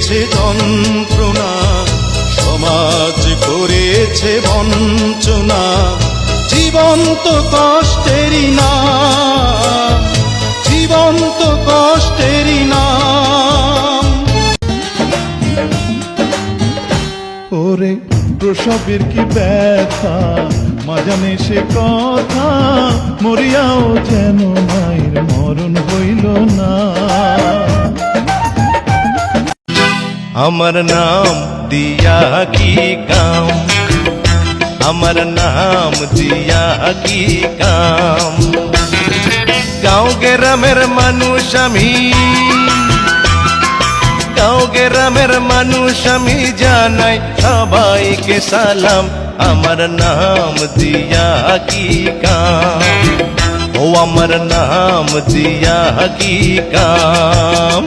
করেছে যন্ত্রণা, সমাজ করেছে বঞ্চনা, জীবন্ত কষ্টেরই না, জীবন্ত কষ্টেরই না। ওরে প্রসবের কি ব্যথা, মাঝানে সে কথা মরিয়াও যেন নাই। আমার নাম দিয়া কি কাম আমার নাম দিয়া কি কাম গাঁও গ্রামের মানুষ আমি গাঁও গ্রামের মানুষ আমি জানাই সবাইকে সালাম আমার নাম দিয়া কি কাম ও আমার নাম দিয়া কি কাম